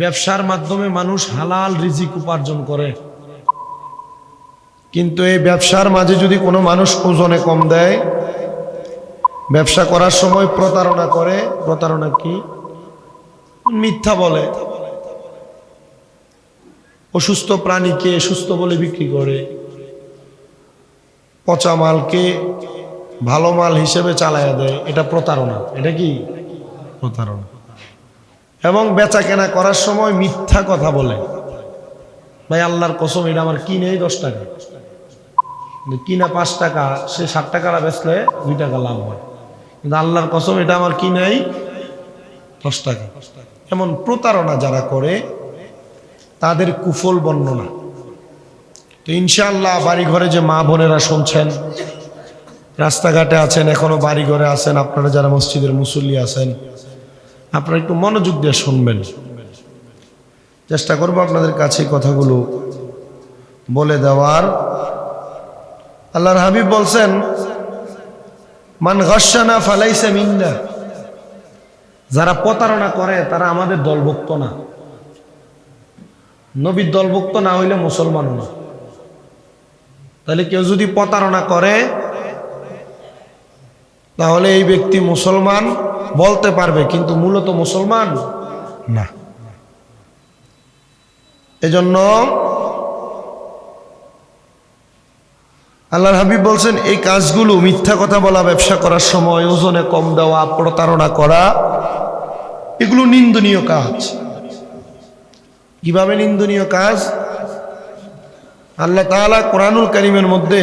ব্যবসার মাধ্যমে মানুষ হালাল রিজিক উপার্জন করে। কিন্তু এই ব্যবসার মাঝে যদি কোনো মানুষ ওজনে কম দেয়, ব্যবসা করার সময় প্রতারণা করে, প্রতারণা কি? মিথ্যা বলে। অসুস্থ প্রাণীকে সুস্থ বলে বিক্রি করে। পচা মালকে ভালো মাল হিসেবে চালায়া দেয়। এটা প্রতারণা। এটা কি? প্রতারণা। এবং বেচা কেনা করার সময় মিথ্যা কথা বলে। ভাই, আল্লাহর কসম, এটা আমার কিনেই দশ টাকা? কিনা পাঁচ টাকা, সে ষাট টাকাটা বেচলে দুই টাকা লাভ হয়। কিন্তু আল্লাহর কসম, এটা আমার কিনাই দশ টাকা। এমন প্রতারণা যারা করে, তাদের কুফল বর্ণনা। তো ইনশাআল্লাহ বাড়ি ঘরে যে মা বোনেরা শুনছেন, রাস্তাঘাটে আছেন, এখনও বাড়ি ঘরে আছেন, আপনারা যারা মসজিদের মুসল্লি আছেন আপনারা একটু মনোযোগ দিয়ে শুনবেন। চেষ্টা করব আপনাদের কাছে কথাগুলো বলে দেওয়ার। আল্লাহর হাবিব বলছেন, মান গসানা ফালাইসে মিন্না। যারা প্রতারণা করে, তারা আমাদের দলভুক্ত না। নবীর দলভুক্ত না হইলে মুসলমানও না। তাহলে কেউ যদি প্রতারণা করে তাহলে এই ব্যক্তি মুসলমান বলতে পারবে, কিন্তু মূলত মুসলমান না। এজন্য আল্লাহর হাবিব বলছেন, এই কাজগুলো মিথ্যা কথা বলা, ব্যবসা করার সময় ওজনে কম দেওয়া, প্রতারণা করা, এগুলো নিন্দনীয় কাজ। কীভাবে নিন্দনীয় কাজ? আল্লাহ তাআলা কোরআনুল করিমের মধ্যে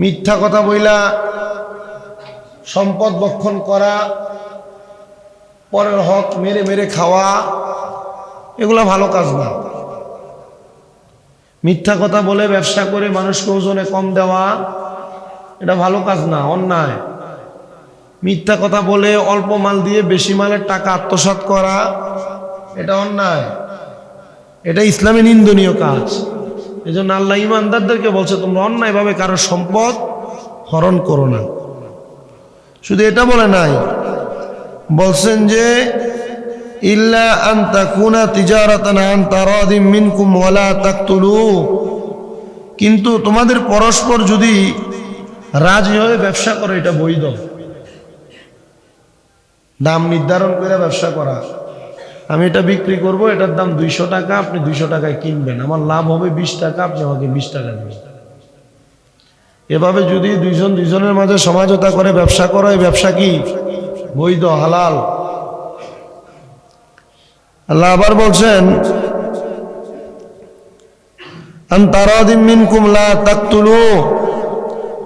মিথ্যা কথা বইলা সম্পদ বক্ষণ করা, পরের হক মেরে মেরে খাওয়া, এগুলো ভালো কাজ না। মিথ্যা কথা বলে ব্যবসা করে মানুষকে ওজনে কম দেওয়া, এটা ভালো কাজ না, অন্যায়। মিথ্যা কথা বলে অল্প মাল দিয়ে বেশি মালের টাকা আত্মসাৎ করা, এটা অন্যায়। এটা ইসলামী নিন্দনীয় কাজ। এই জন্য আল্লাহ ইমানদারদেরকে বলছে, তোমরা অন্যায়ভাবে কারও সম্পদ হরণ করো না। শুধু এটা বলে নাই, বলছেন যে, ইল্লা আন তাকুনা তিজারাতান আন তাকতুলু। কিন্তু তোমাদের পরস্পর যদি রাজি হয়ে ব্যবসা করে, এটা বৈধ। দাম নির্ধারণ করে ব্যবসা করা। আমি এটা বিক্রি করব, এটার দাম দুইশো টাকা, আপনি দুইশো টাকায় কিনবেন। আমার লাভ হবে বিশ টাকা, আপনি আমাকে বিশ টাকা দেবেন। এভাবে যদি দুইজন দুইজনের মাঝে সমাজতা করে, ব্যবসা করো, এই ব্যবসা কি? বৈধ, হালাল? আল্লাহ আবার বলছেন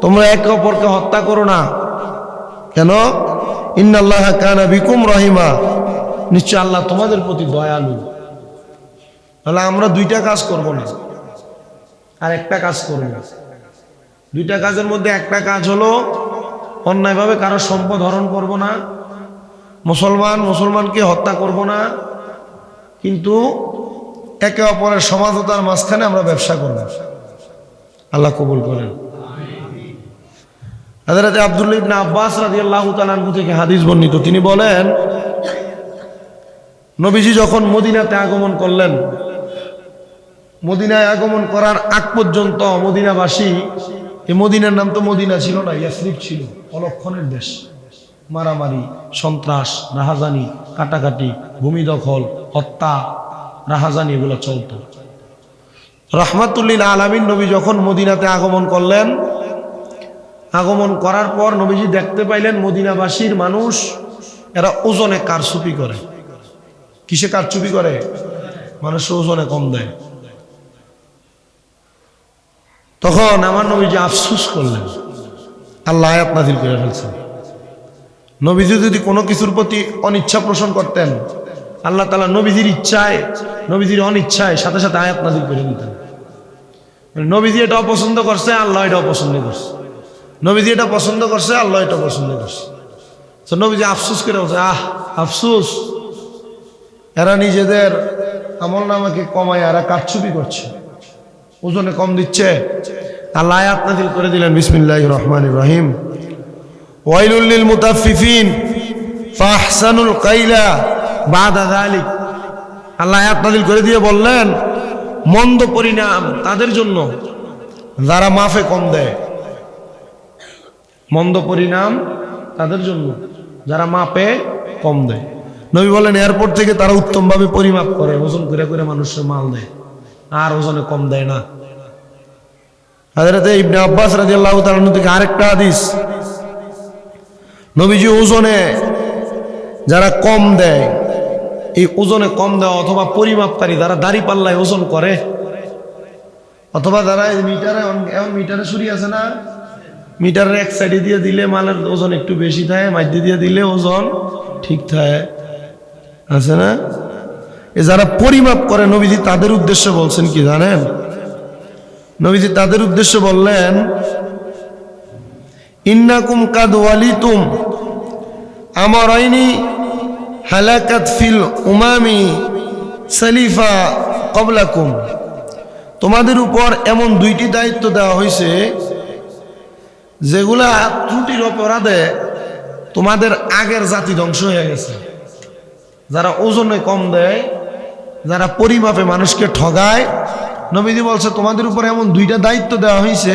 তোমরা একে অপরকে হত্যা করো না। কেন? ইন্নাল্লাহ কানা বিকুম রহিমা। নিশ্চয় আল্লাহ তোমাদের প্রতি দয়ালু। তাহলে আমরা দুইটা কাজ করব না। আর একটা কাজ করব দুইটা কাজের মধ্যে একটা কাজ হলো, অন্যায়ভাবে কারও সম্পদ হরণ করব না। মুসলমান, মুসলমানকে হত্যা করব না। কিন্তু একে অপরের সমাজতার মাঝখানে আমরা ব্যবসা করব। আল্লাহ কবুল করেন। হাজরাতে আব্দুল্লাহ ইবনে আব্বাস তাআলা আনহু থেকে হাদিস বর্ণিত। তিনি বলেন নবীজি যখন মদিনাতে আগমন করলেন, মদিনায় আগমন করার আগ পর্যন্ত মদিনাবাসী এই মদিনার নাম তো মদিনা ছিল না, ইয়াসরিফ ছিল, অলক্ষণের দেশ। মারামারি, সন্ত্রাস, রাহাজানি, কাটাকাটি, ভূমি দখল, হত্যা, রাহাজানি এগুলো চলত। রহমাতুল্লিল আলামিন নবী যখন মদিনাতে আগমন করলেন, আগমন করার পর নবীজি দেখতে পাইলেন মদিনাবাসীর মানুষ, এরা ওজনে কারচুপি করে। কিসে কারচুপি করে? মানুষ ওজনে কম দেয়। তখন আমার নবীজি আফসুস করলেন। আল্লাহ আয়াত নাজিল করে ফেলছেন। নবীজি যদি কোনো কিছুর প্রতি অনিচ্ছা পোষণ করতেন, আল্লাহ তালা নবীজির ইচ্ছায়, নবীজির অনিচ্ছায় সাথে সাথে আয়াত নাজিল করে দিতেন। নবীজি এটা অপছন্দ করছে, আল্লাহ এটা অপছন্দ করছে। নবীজি এটা পছন্দ করছে, আল্লাহ এটা পছন্দ করছে। তো নবীজি আফসোস করে বলছে, আহ, আফসোস। এরা নিজেদের আমল নামাকে কমায়, এরা কারচুপি করছে। ওজনে কম দিচ্ছে। আল্লাহ নাজিল করে দিলেন বিসমিল্লাহ রহমান রহিম। ওয়াইলুল্লিল মুতাফিফিন ফাহসানুল কাইলা বাদা যালিক। আল্লাহ নাজিল করে দিয়ে বললেন, মন্দ পরিণাম তাদের জন্য যারা মাফে কম দেয়। মন্দ পরিণাম তাদের জন্য যারা মাপে কম দেয়। নবী বলেন, এয়ারপোর্ট থেকে তারা উত্তমভাবে পরিমাপ করে, ওজন করে করে মানুষের মাল দেয়, আর ওজনে কম দেয় না। হাজরাতে ইবনে আব্বাস রাদিয়াল্লাহু তাআলা থেকে আরেকটা হাদিস। নবীজি ওজনে যারা কম দেয়, এই ওজনে কম দেওয়া অথবা পরিমাপকারী যারা দাড়ি পাল্লায় ওজন করে, অথবা যারা মিটারে এমন মিটারে ছুরি আছে না, মিটারের এক সাইডে দিয়ে দিলে মালের ওজন একটু বেশি থাকে মাঝে দিয়ে দিলে ওজন ঠিক থাকে। আছে না? এ যারা পরিমাপ করে, নবীজি তাদের উদ্দেশ্যে বলছেন কি জানেন? নবীজি তাদের উদ্দেশ্যে বললেন, ইন্নাকুম কাদ ওয়ালিতুম আমার আইনি হালাকাত ফিল উমামি সালিফা কবলাকুম। তোমাদের উপর এমন দুইটি দায়িত্ব দেওয়া হয়েছে যেগুলা ত্রুটির অপরাধে তোমাদের আগের জাতি ধ্বংস হয়ে গেছে। যারা ওজনে কম দেয়, যারা পরিমাপে মানুষকে ঠগায়, নবীজি বলছে, তোমাদের উপর এমন দুইটা দায়িত্ব দেওয়া হয়েছে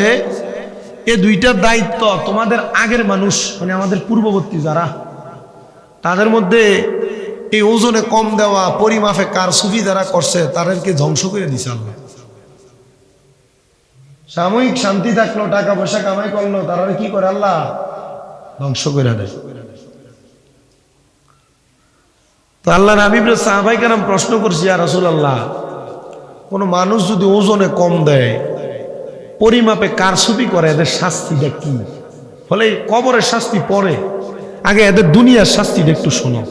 এই দুইটা দায়িত্ব তোমাদের আগের মানুষ মানে আমাদের পূর্ববর্তী যারা, তাদের মধ্যে এই ওজনে কম দেওয়া, পরিমাপে কার সুফি যারা করছে, তাদেরকে ধ্বংস করে দিছে আল্লাহ। সাময়িক শান্তি থাকল, টাকা পয়সা কামাই করল, তারা কি করে আল্লাহ? ধ্বংস করে দেয়। তো আল্লাহ হাবিবরে সাহাবাই কেরাম প্রশ্ন করছি আর রসুল আল্লাহ কোনো মানুষ যদি ওজনে কম দেয়, পরিমাপে কারসুপি করে, এদের শাস্তিটা কি? ফলে কবরের শাস্তি পরে। আগে এদের দুনিয়ার শাস্তিটা একটু শোনো।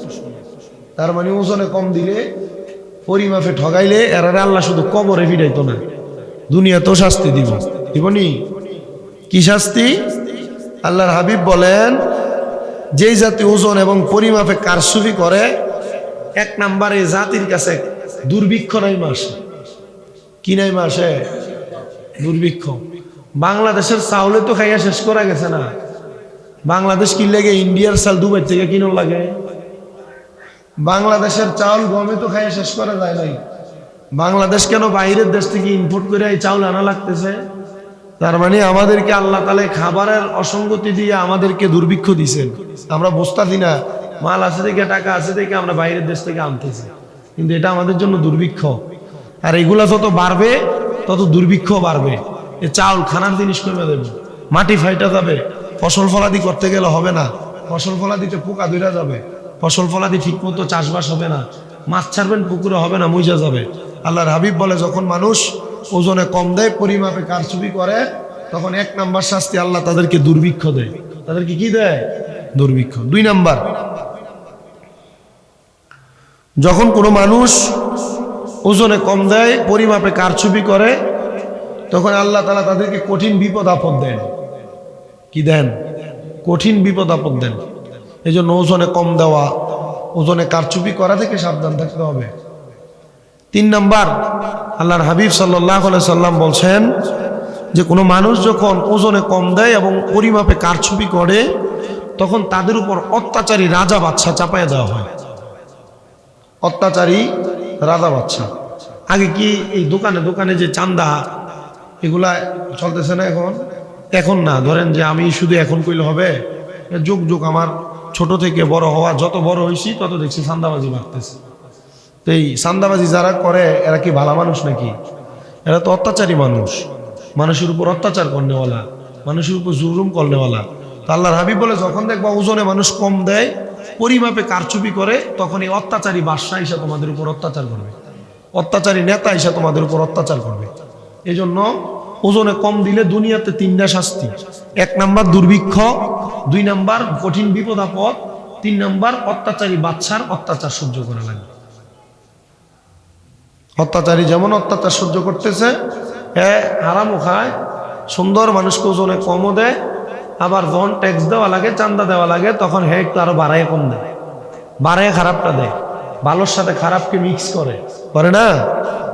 তার মানে ওজনে কম দিলে, পরিমাপে ঠগাইলে, এরা আল্লাহ শুধু কবরে ফিরাইতো না, দুনিয়াতেও শাস্তি দিব। দিবনি কি শাস্তি? আল্লাহর হাবিব বলেন, যেই জাতি ওজন এবং পরিমাপে কারসুফি করে এক নাম্বারে জাতির কাছে দুর্ভিক্ষ নাই মাসে। কি নাই মাসে? দুর্ভিক্ষ। বাংলাদেশের চাউলে তো খাইয়া শেষ করা গেছে না। বাংলাদেশ কি লাগে ইন্ডিয়ার চাল দুবাই থেকে কিনো লাগে? বাংলাদেশের চাউল গমে তো খাইয়া শেষ করা যায় নাই। বাংলাদেশ কেন বাইরের দেশ থেকে ইম্পোর্ট করে এই চাউল আনা লাগতেছে? তার মানে আমাদেরকে আল্লাহ তালে খাবারের অসঙ্গতি দিয়ে আমাদেরকে দুর্ভিক্ষ দিছেন আমরা বসতাছি না মাল আছে থেকে টাকা আছে থেকে আমরা বাইরের দেশ থেকে আনতেছি। কিন্তু এটা আমাদের জন্য দুর্ভিক্ষ। আর এগুলা যত বাড়বে, তত দুর্ভিক্ষ বাড়বে। এ চাউল, খানার জিনিস কমে দেবে। মাটি ফাইটা যাবে। ফসল ফলাদি করতে গেলে হবে না। ফসল ফলাদিতে পোকা ধরে যাবে। ফসল ফলাদি ঠিক মতো চাষবাস হবে না। মাছ ছাড়বেন, পুকুরে হবে না মুইজা যাবে। আল্লাহর হাবিব বলে, যখন মানুষ ওজনে কম দেয়, পরিমাপে কারচুপি করে, তখন এক নাম্বার শাস্তি আল্লাহ তাদেরকে দুর্ভিক্ষ দেয়। তাদেরকে কি দেয়? দুর্ভিক্ষ। দুই নাম্বার যখন কোনো মানুষ ওজনে কম দেয়, পরিমাপে কারচুপি করে, তখন আল্লাহ তালা তাদেরকে কঠিন বিপদ আপদ দেন। কি দেন? কঠিন বিপদ আপদ দেন। এই জন্য ওজনে কম দেওয়া, ওজনে কারচুপি করা থেকে সাবধান থাকতে হবে। তিন নম্বর, আল্লাহর হাবিব সাল্লাহ সাল্লাম বলছেন যে, কোনো মানুষ যখন ওজনে কম দেয় এবং পরিমাপে কারছবি করে, তখন তাদের উপর অত্যাচারী রাজা বাচ্চা চাপায় দেওয়া হয়। অত্যাচারী রাজা বাচ্চা আগে কি এই দোকানে দোকানে যে চান্দা, এগুলা চলতেছে না এখন? এখন না। ধরেন যে আমি শুধু এখন কইলে হবে। যুগ যুগ আমার ছোট থেকে বড় হওয়া, যত বড় হয়েছি তত দেখছি চান্দাবাজি বাড়তেছে। তো এই চান্দাবাজি যারা করে, এরা কি ভালো মানুষ নাকি? এরা তো অত্যাচারী মানুষ। মানুষের উপর অত্যাচার করনেওয়ালা, মানুষের উপর জুলুম করনেওয়ালা। তো আল্লাহর হাবিব বলে, যখন দেখবা ওজনে মানুষ কম দেয় পরিমাপে কারচুপি করে, তখন এই অত্যাচারী বাদশাহ হিসা তোমাদের উপর অত্যাচার করবে। অত্যাচারী নেতা হিসা তোমাদের উপর অত্যাচার করবে। এই জন্য ওজনে কম দিলে দুনিয়াতে তিনটা শাস্তি। এক নাম্বার দুর্ভিক্ষ, দুই নাম্বার কঠিন বিপদ আপদ, তিন নম্বর অত্যাচারী বাচ্চার অত্যাচার সহ্য করা লাগবে অত্যাচারী যেমন অত্যাচার সহ্য করতেছে হ্যাঁ হারামও খায়, সুন্দর মানুষকে ওজনে কমও দেয় আবার যখন ট্যাক্স দেওয়া লাগে, চান্দা দেওয়া লাগে, তখন হ্যাঁ একটু আরও বাড়ায় কম দেয়। বাড়ায় খারাপটা দেয়। ভালোর সাথে খারাপকে মিক্স করে। করে না?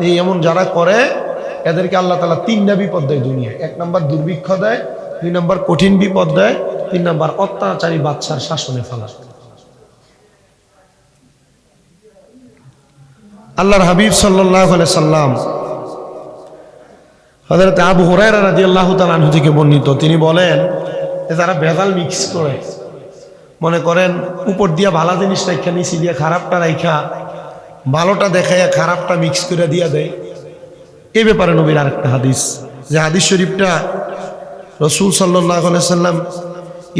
এই এমন যারা করে, এদেরকে আল্লাহ তালা তিনটা বিপদ দেয় দুনিয়ায়। এক নম্বর দুর্ভিক্ষ দেয়, দুই নম্বর কঠিন বিপদ দেয়, তিন নম্বর অত্যাচারী বাচ্চার শাসনে ফেলা। আল্লাহর হাবিব সাল্লাহ সাল্লাম হজরত আবু হুরায়রা রাজি আল্লাহ তালু থেকে বর্ণিত। তিনি বলেন যারা ভেজাল মিক্স করে, মনে করেন উপর দিয়া ভালো জিনিস রাখা নিচে দিয়া খারাপটা রাখা, ভালোটা দেখাইয়া খারাপটা মিক্স করে দিয়া দেয়। এই ব্যাপারে নবীর আরেকটা হাদিস, যে হাদিস শরীফটা রসুল সাল্লাহ সাল্লাম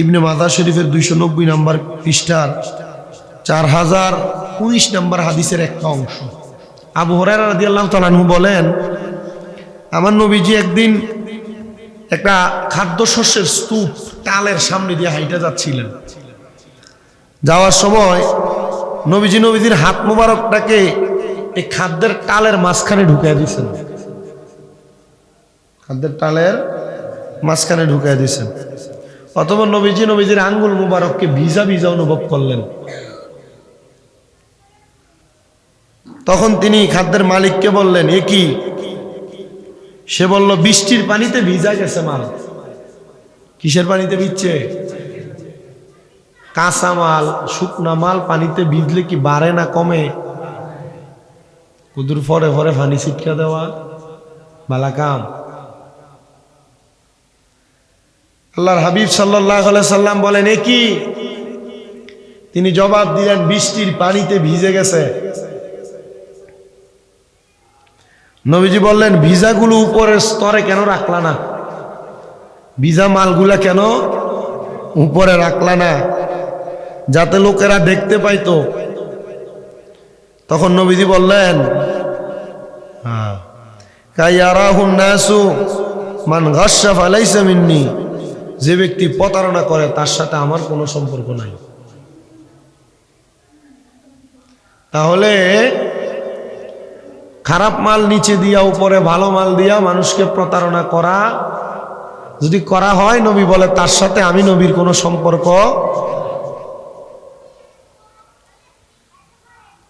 ইবনে মাদা শরীফের দুইশো নব্বই নম্বর পৃষ্ঠার চার হাজার উনিশ নম্বর হাদিসের একটা অংশ। আবু হরাই রাজি আল্লাহ তালাহু বলেন, আমার নবীজি একদিন একটা খাদ্যশস্যের স্তূপ টালের সামনে দিয়ে হাইটে যাচ্ছিলেন। যাওয়ার সময় নবীজি নবীজির হাত মোবারকটাকে এই খাদ্যের টালের মাঝখানে ঢুকিয়ে দিয়েছেন। খাদ্যের টালের মাঝখানে ঢুকিয়ে দিয়েছেন। অথবা নবীজি নবীজির আঙ্গুল মুবারককে ভিজা ভিজা অনুভব করলেন। তখন তিনি খাদ্যের মালিককে বললেন, এ কি? সে বলল, বৃষ্টির পানিতে ভিজা গেছে মাল। কিসের পানিতে ভিজছে? কাঁচা মাল, শুকনা মাল পানিতে ভিজলে কি বাড়ে না কমে? কুদুর ফরে ফরে পানি ছিটকা দেওয়া। বালা কাম। আল্লাহর হাবিব সাল্লাহ সাল্লাম বলেন, এ কি? তিনি জবাব দিলেন, বৃষ্টির পানিতে ভিজে গেছে। নবীজি বললেন, ভিজাগুলো উপরের স্তরে কেন রাখলা না? ভিজা মালগুলা কেন উপরে রাখলা না? যাতে লোকেরা দেখতে পাইতো। তখন নবীজি বললেন হ্যাঁ। যে ব্যক্তি প্রতারণা করে, তার সাথে আমার কোনো সম্পর্ক নাই। তাহলে খারাপ মাল নিচে দিয়া, উপরে ভালো মাল দিয়া মানুষকে প্রতারণা করা, যদি করা হয়, নবী বলে, তার সাথে আমি নবীর কোনো সম্পর্ক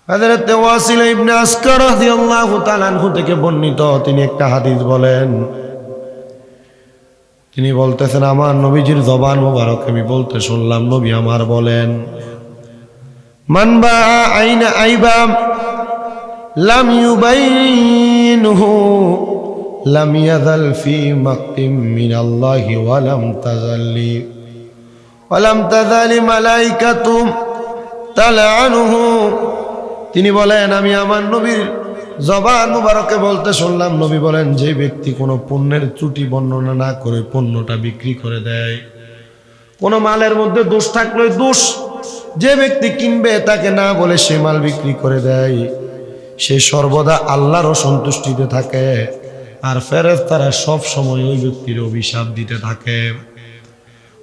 হাজরত ওয়াসিল ইবনে আসকার রাদিয়াল্লাহু তাআলা আনহু থেকে বর্ণিত। তিনি একটা হাদিস বলেন। তিনি বলতেছেন, আমার নবীজির জবান মোবারক, আমি বলতে শুনলাম, নবী আমার বলেন মানবা আইনা আইবা ইউবাইনহু লাম ইয়াযাল ফি মাকতিম মিনাল্লাহি ওয়া লাম তাযাল্লি ওয়া লাম তাযালি মালাইকাতু তালআনুহু তিনি বলেন, আমি আমার নবীর জবান মুবারকে বলতে শুনলাম। নবী বলেন, যে ব্যক্তি কোনো পণ্যের ত্রুটি বর্ণনা না করে পণ্যটা বিক্রি করে দেয়। কোনো মালের মধ্যে দোষ থাকলে দোষ যে ব্যক্তি কিনবে তাকে না বলে সে মাল বিক্রি করে দেয়। সে সর্বদা আল্লাহর সন্তুষ্টিতে থাকে আর ফেরেজ তারা সব সময় ওই ব্যক্তির অভিশাপ দিতে থাকে।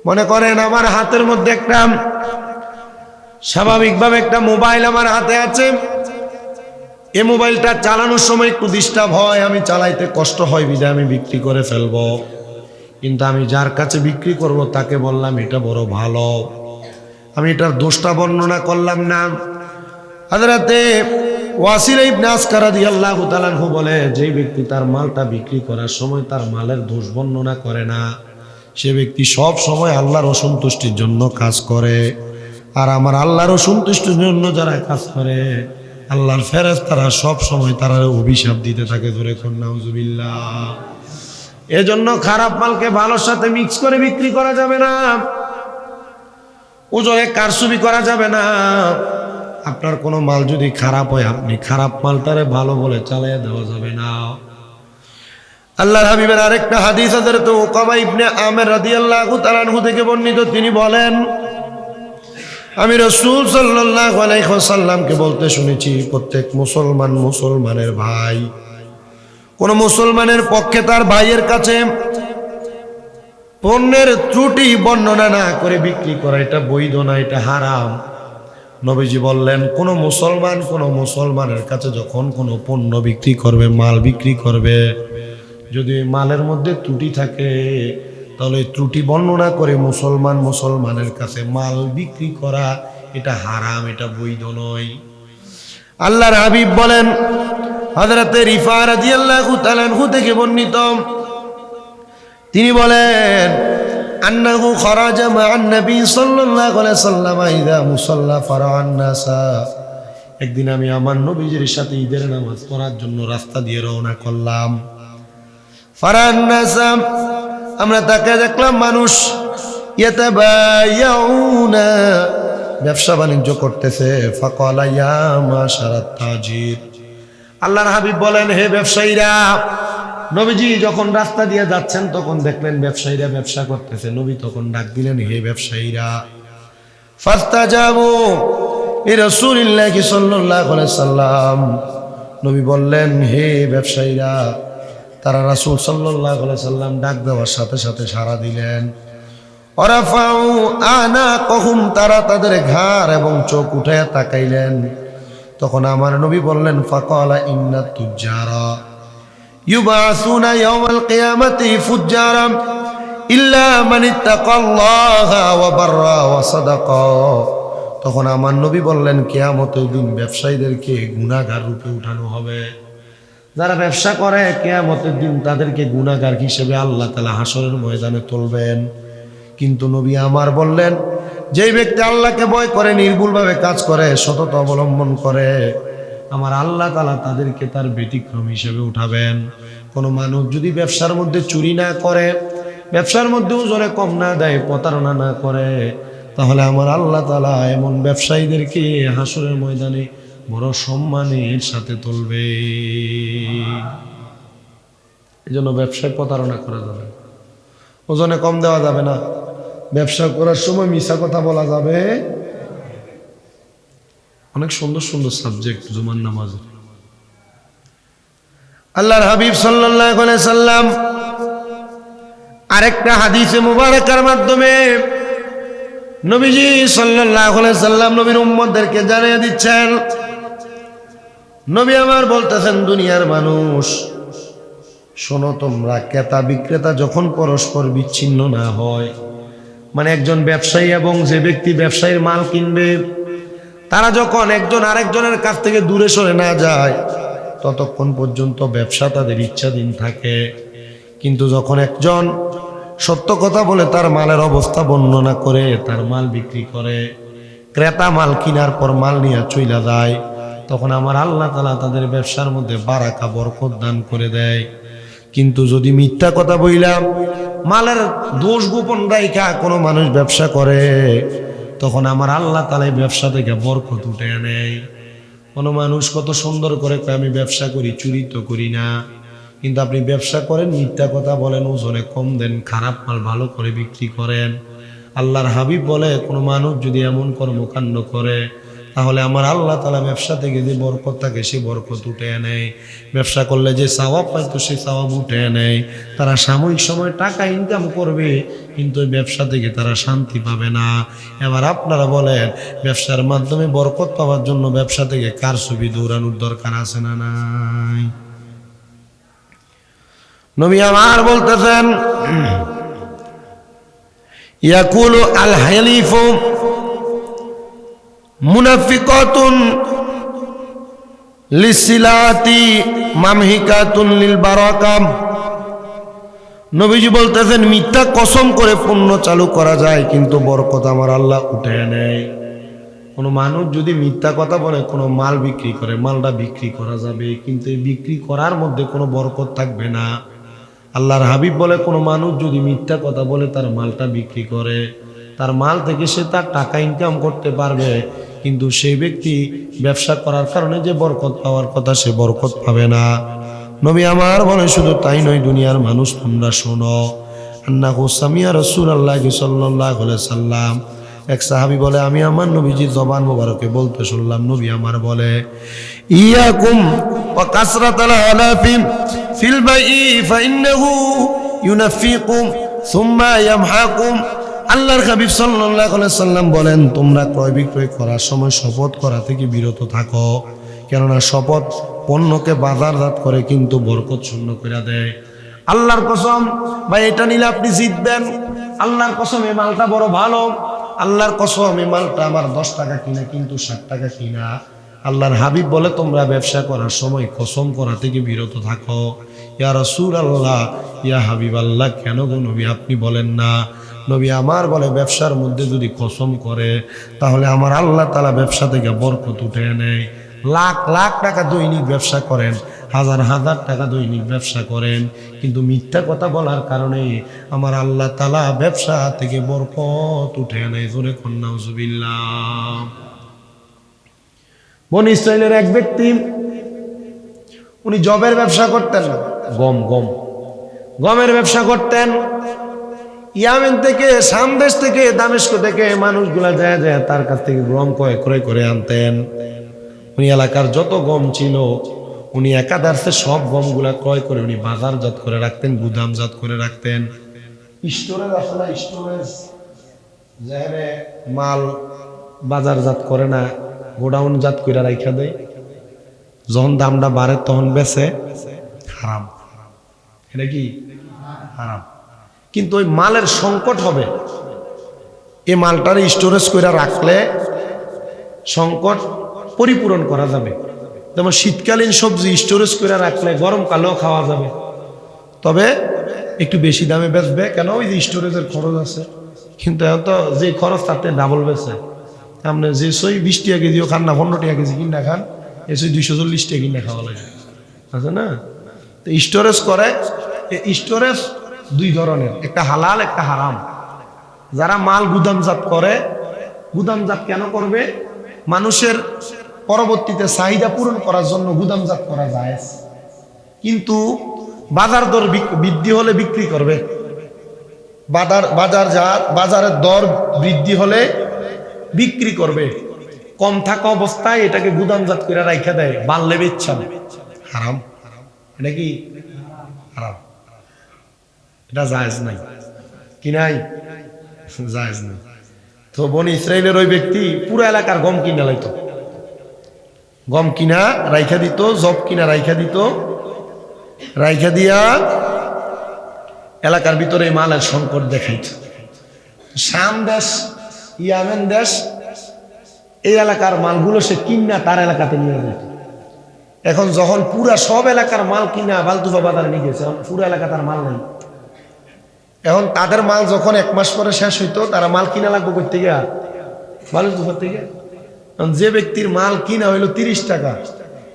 মনে করেন আমার হাতের মধ্যে একটা স্বাভাবিকভাবে একটা মোবাইল আমার হাতে আছে। এই মোবাইলটা চালানোর সময় একটু ডিস্টার্ব হয়, আমি চালাইতে কষ্ট হয়, বিধায় আমি বিক্রি করে ফেলব। কিন্তু আমি যার কাছে বিক্রি করব, তাকে বললাম, এটা বড় ভালো। আমি এটার দোষটা বর্ণনা করলাম না। হাজরাতে ওয়াসিল ইবনে আসকার রাদিয়াল্লাহু তাআলা বলে, যে ব্যক্তি তার মালটা বিক্রি করার সময় তার মালের দোষ বর্ণনা করে না। সে ব্যক্তি সব সময় আল্লাহর অসন্তুষ্টির জন্য কাজ করে। আর আমার আল্লাহর অসন্তুষ্টির জন্য যারা কাজ করে, আল্লাহর ফেরেজ তারা সব সময় তারা অভিশাপ দিতে থাকে। ধরে নাউজুবিল্লাহ। এজন্য খারাপ মালকে ভালোর সাথে মিক্স করে বিক্রি করা যাবে না। ওজনে কারসুবি করা যাবে না। আপনার কোনো মাল যদি খারাপ হয়, আপনি খারাপ মালটারে ভালো বলে চালিয়ে দেওয়া যাবে না। আল্লাহ হাবিবের আরেকটা হাদিস হাজার তো ওকাবা ইবনে আমের রাদিয়াল্লাহু তাআলা আনহু থেকে বর্ণিত, তিনি বলেন, আমি রসুল সাল্লাহ আলাইসাল্লামকে বলতে শুনেছি, প্রত্যেক মুসলমান মুসলমানের ভাই। কোন মুসলমানের পক্ষে তার ভাইয়ের কাছে পণ্যের ত্রুটি বর্ণনা না করে বিক্রি করা, এটা বৈধ না, এটা হারাম। নবীজি বললেন, কোন মুসলমান কোন মুসলমানের কাছে যখন কোনো পণ্য বিক্রি করবে, মাল বিক্রি করবে, যদি মালের মধ্যে ত্রুটি থাকে, তাহলে ত্রুটি বর্ণনা করে মুসলমান মুসলমানের কাছে মাল বিক্রি করা, এটা হারাম, এটা বৈধ নয়। আল্লাহর হাবিব বলেন, হযরতে রিফা তাআলা আনহু থেকে বর্ণিত। তিনি বলেন আন্নাহু খরাজা মা'আন নবী সাল্লাল্লাহু আলাইহি সাল্লাম ইদা মুসাল্লা ফারা'আন নাসা একদিন আমি আমার নবীজির সাথে ঈদের নামাজ পড়ার জন্য রাস্তা দিয়ে রওনা করলাম। ফারা'আন নাসা আমরা তাকে দেখলাম মানুষ ইয়াতাবায়াউনা, ব্যবসা বাণিজ্য করতেছে। ফাকালা, ইয়া মাশারাত তাজির। আল্লাহর হাবিব বলেন, হে ব্যবসায়ীরা নবীজি যখন রাস্তা দিয়ে যাচ্ছেন, তখন দেখলেন ব্যবসায়ীরা ব্যবসা করতেছে। নবী তখন ডাক দিলেন, হে ব্যবসায়ীরা ফাস্তা যাব এ রসুলিল্লাহ সাল্লাহ সাল্লাম। নবী বললেন, হে ব্যবসায়ীরা, তারা রাসূল সাল্লাহ সাল্লাম ডাক দেওয়ার সাথে সাথে সাড়া দিলেন। অরাফাউ আনা কহুম তারা তাদের ঘাড় এবং চোখ উঠায় তাকাইলেন। তখন আমার নবী বললেন, ফাকালা ইন্না তুজ্জারা। ইয়াউমাল কিয়ামাতি ফুজ্জারা ইল্লা মান ইত্তাকাল্লাহা ওয়া বাররা ওয়া সাদাকা। তখন আমার নবী বললেন কিয়ামতের দিন ব্যবসায়ীদেরকে গুনাহগার রূপে উঠানো হবে। যারা ব্যবসা করে, কেয়ামতের দিন তাদেরকে গুনাহগার হিসেবে আল্লাহ তালা হাসরের ময়দানে তুলবেন। কিন্তু নবী আমার বললেন, যেই ব্যক্তি আল্লাহকে ভয় করে, নির্ভুলভাবে কাজ করে, সতত অবলম্বন করে আমার আল্লাহ তালা তাদেরকে তার ব্যতিক্রম হিসেবে উঠাবেন। কোনো মানুষ যদি ব্যবসার মধ্যে চুরি না করে, ব্যবসার মধ্যে ওজনে কম না দেয়, প্রতারণা না করে, তাহলে আমার আল্লাহ তালা এমন ব্যবসায়ীদেরকে হাসরের ময়দানে বড় সম্মানের সাথে তুলবে। এই জন্য ব্যবসায় প্রতারণা করা যাবে ওজনে কম দেওয়া যাবে না। ব্যবসা করার সময় মিশা কথা বলা যাবে। অনেক সুন্দর সুন্দর সাবজেক্ট জুমার নামাজের আল্লাহর হাবিব আলাইহি সাল্লাম আরেকটা হাদিসে মুবারকার মাধ্যমে নবীজি সাল্লাল্লাহু সাল্লাম নবীর উম্মতদেরকে জানিয়ে দিচ্ছেন, নবী আমার বলতেছেন, দুনিয়ার মানুষ, শোনো তোমরা, ক্রেতা বিক্রেতা যখন পরস্পর বিচ্ছিন্ন না হয় মানে একজন ব্যবসায়ী এবং যে ব্যক্তি ব্যবসায়ীর মাল কিনবে তারা যখন একজন আরেকজনের কাছ থেকে দূরে সরে না যায়, ততক্ষণ পর্যন্ত ব্যবসা তাদের ইচ্ছাধীন থাকে। কিন্তু যখন একজন সত্য কথা বলে, তার মালের অবস্থা বর্ণনা করে, তার মাল বিক্রি করে, ক্রেতা মাল কেনার পর মাল নিয়ে চইলা যায়, তখন আমার আল্লাহ তালা তাদের ব্যবসার মধ্যে বারাকা, বরকত দান করে দেয়। কিন্তু যদি মিথ্যা কথা বইলাম মালের দোষ গোপন রাইখা কোনো মানুষ ব্যবসা করে। তখন আমার আল্লাহ তালে ব্যবসা থেকে বরকত উঠে নেয় কোনো মানুষ কত সুন্দর করে আমি ব্যবসা করি, চুরি তো করি না। কিন্তু আপনি ব্যবসা করেন, মিথ্যা কথা বলেন, ওজনে কম দেন, খারাপ মাল ভালো করে বিক্রি করেন। আল্লাহর হাবিব বলে, কোনো মানুষ যদি এমন কর্মকাণ্ড করে তাহলে আমার আল্লাহ তালা ব্যবসা থেকে যে বরকত থাকে সে বরকত উঠে নেয়। ব্যবসা করলে যে সাওয়াব পাইতো সে সাওয়াব উঠে নেয়। তারা সাময়িক সময় টাকা ইনকাম করবে, কিন্তু ওই ব্যবসা থেকে তারা শান্তি পাবে না। এবার আপনারা বলেন, ব্যবসার মাধ্যমে বরকত পাওয়ার জন্য ব্যবসা থেকে কার ছবি দৌড়ানোর দরকার আছে না নাই? নবী আমার বলতেছেন, ইয়াকুলু আল হালিফু মুনাফিকাতুন লিসিলাতি মামহিকাতুন লিল বারাকাম। নবীজি বলতেছেন, মিথ্যা কসম করে চালু করা যায়, কিন্তু বরকত আমার আল্লাহ উঠে নেয়। কোনো মানুষ যদি মিথ্যা কথা বলে, কোনো মাল বিক্রি করে, মালটা বিক্রি করা যাবে, কিন্তু এই বিক্রি করার মধ্যে কোনো বরকত থাকবে না। আল্লাহর হাবিব বলে, কোনো মানুষ যদি মিথ্যা কথা বলে, তার মালটা বিক্রি করে, তার মাল থেকে সে তার টাকা ইনকাম করতে পারবে। কিন্তু সেই ব্যক্তি ব্যবসা করার কারণে যে বরকত পাওয়ার কথা সে বরকত পাবে না। নবী আমার বলে, শুধু তাই নয়, দুনিয়ার মানুষ, তোমরা শোনো। আন্না হোসামিয়া রসুল আল্লাহ সাল্লাহ সাল্লাম এক সাহাবি বলে, আমি আমার নবীজির জবান মোবারকে বলতে শুনলাম। নবী আমার বলে, ইয়াকুম ওয়া কাসরাতাল আলাফি ফিল বাইই ফাইন্নাহু ইউনাফিকুম সুম্মা ইয়ামহাকুম আল্লাহর হাবিব আলাইহি সাল্লাম বলেন, তোমরা ক্রয় বিক্রয় করার সময় শপথ করা থেকে বিরত থাকো। কেননা শপথ পণ্যকে বাজারজাত করে কিন্তু বরকত শূন্য করে দেয়। আল্লাহর কসম, ভাই, এটা নিলে আপনি জিতবেন। আল্লাহর কসম, এই মালটা বড় ভালো। আল্লাহর কসম, এই মালটা আমার দশ টাকা কিনা, কিন্তু ষাট টাকা কিনা। আল্লাহর হাবিব বলে, তোমরা ব্যবসা করার সময় কসম করা থেকে বিরত থাকো। ইয়া রসুল আল্লাহ ইয়া হাবিব আল্লাহ কেন গো আপনি বলেন না। নবী আমার বলে ব্যবসার মধ্যে যদি কসম করে তাহলে আমার আল্লাহ তালা ব্যবসা থেকে বরকত উঠে নেয়। লাখ লাখ টাকা দৈনিক ব্যবসা করেন হাজার হাজার টাকা দৈনিক ব্যবসা করেন কিন্তু মিথ্যা কথা বলার কারণে আমার আল্লাহ তালা ব্যবসা থেকে বরকত উঠে নেয়। জোরে কন্যা বন ইসরায়েলের এক ব্যক্তি উনি জবের ব্যবসা করতেন গম গম। গমের ব্যবসা করতেন ইয়ামেন থেকে সামদেশ থেকে, দামেস্ক থেকে মানুষগুলা যায় যায় তার কাছ থেকে গম ক্রয় ক্রয় করে আনতেন। উনি এলাকার যত গম ছিল, উনি একাদার্সে সব গমগুলা ক্রয় করে উনি বাজারজাত করে রাখতেন, গুদামজাত করে রাখতেন। স্টোরেজ আসলে স্টোরেজ যেখানে মাল বাজারজাত করে না গোডাউন জাত করে রাখা দেয়। যখন দামটা বাড়ে তখন বেচে, হারাম। এটা কি? হারাম। কিন্তু ওই মালের সংকট হবে। এই মালটার স্টোরেজ করে রাখলে সংকট পরিপূরণ করা যাবে। যেমন শীতকালীন সবজি স্টোরেজ করে রাখলে গরমকালেও খাওয়া যাবে। তবে একটু বেশি দামে বেচবে, কেন? ওই যে স্টোরেজের খরচ আছে। কিন্তু এখন তো যে খরচ তাতে ডাবল বেচে। আপনি যে সই বিশ টাকা কেজিও খান না, পনেরো টাকা কেজি কিনা খান, এ সই দুইশো চল্লিশ টাকা কিনে খাওয়া লাগে আছে না? তো স্টোরেজ করে স্টোরেজ দুই ধরনের, একটা হালাল, একটা হারাম। যারা মাল গুদামজাত করে, গুদামজাত কেন করবে? মানুষের পরবর্তীতে চাহিদা পূরণ করার জন্য গুদামজাত করা যায় কিন্তু বাজার দর বৃদ্ধি হলে বিক্রি করবে। বাজার বাজার যা, বাজারের দর বৃদ্ধি হলে বিক্রি করবে। কম থাকা অবস্থায় এটাকে গুদামজাত করে রাখা দেয়, বাড়লে বেচ্ছা হারাম। এটা কি? হারাম। এটা জায়েজ নাই। কি নাই? জায়েজ নাই। তো বনি ইসরায়েলের ওই ব্যক্তি পুরো এলাকার গম কিনা লাইতো। গম কিনা, রাইখা দিত, জব কিনা, রাইখা দিত। রাইখা দিয়া এলাকার ভিতরে মালের সংকট দেখাইত। শাম দেশ, ইয়ামেন দেশ, এই এলাকার মালগুলো সে কিনা তার এলাকাতে নিয়ে যেত এখন যখন পুরা সব এলাকার মাল কিনা, বালতুফা বাজারে নিয়ে গেছে পুরো এলাকা তার মাল নাই। এখন তাদের মাল যখন এক মাস পরে শেষ হইতো, তারা মাল কিনা লাগবো করতে গিয়া বালুতুফার থেকে? এখন যে ব্যক্তির মাল কিনা হইল তিরিশ টাকা,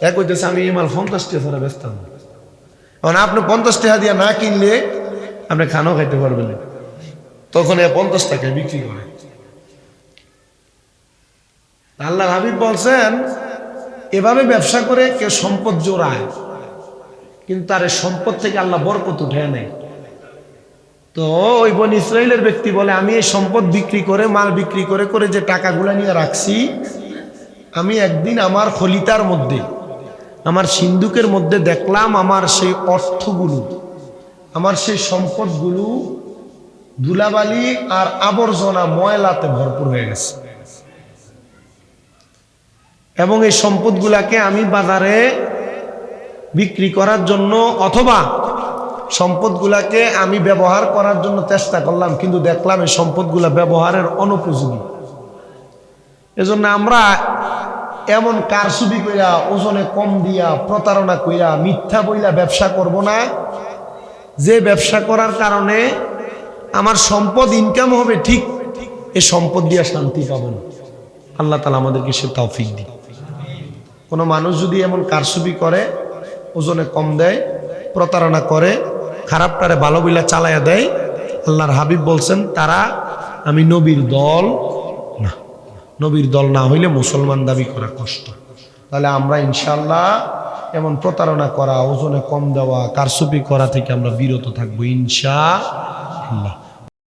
এক হইতেছে আমি এই মাল পঞ্চাশ টাকা ছাড়া ব্যস্ত এখন আপনি পঞ্চাশ টাকা দিয়ে না কিনলে আপনি খানাও খাইতে পারবেন তখন এ পঞ্চাশ টাকায় বিক্রি করে। আল্লাহ হাবিব বলছেন, এভাবে ব্যবসা করে কেউ সম্পদ জোড়ায়, কিন্তু তার সম্পদ থেকে আল্লাহ বরকত উঠে নেয়। তো ওই বোন ইসরায়েলের ব্যক্তি বলে, আমি এই সম্পদ বিক্রি করে, মাল বিক্রি করে করে যে টাকাগুলো নিয়ে রাখছি, আমি একদিন আমার খলিতার মধ্যে, আমার সিন্ধুকের মধ্যে দেখলাম আমার সেই অর্থগুলো, আমার সেই সম্পদগুলো ধুলাবালি আর আবর্জনা ময়লাতে ভরপুর হয়ে গেছে। এবং এই সম্পদগুলাকে আমি বাজারে বিক্রি করার জন্য অথবা সম্পদগুলাকে আমি ব্যবহার করার জন্য চেষ্টা করলাম, কিন্তু দেখলাম এই সম্পদগুলা ব্যবহারের অনুপযোগী। এজন্য আমরা এমন কারসুবি কইরা, ওজনে কম দিয়া, প্রতারণা কইরা, মিথ্যা বইলা ব্যবসা করব না। যে ব্যবসা করার কারণে আমার সম্পদ ইনকাম হবে, ঠিক এ সম্পদ দিয়া শান্তি পাবো না। আল্লাহ তালা আমাদেরকে সে তৌফিক দিই কোনো মানুষ যদি এমন কারসুবি করে, ওজনে কম দেয়, প্রতারণা করে খারাপটারে ভালো বিলা চালাইয়া দেয়। আল্লাহর হাবিব বলছেন, তারা, আমি নবীর দল। না, নবীর দল না হইলে মুসলমান দাবি করা কষ্ট। তাহলে আমরা ইনশাল্লাহ এমন প্রতারণা করা, ওজনে কম দেওয়া কারসুপি করা থেকে আমরা বিরত থাকব ইনশা আল্লাহ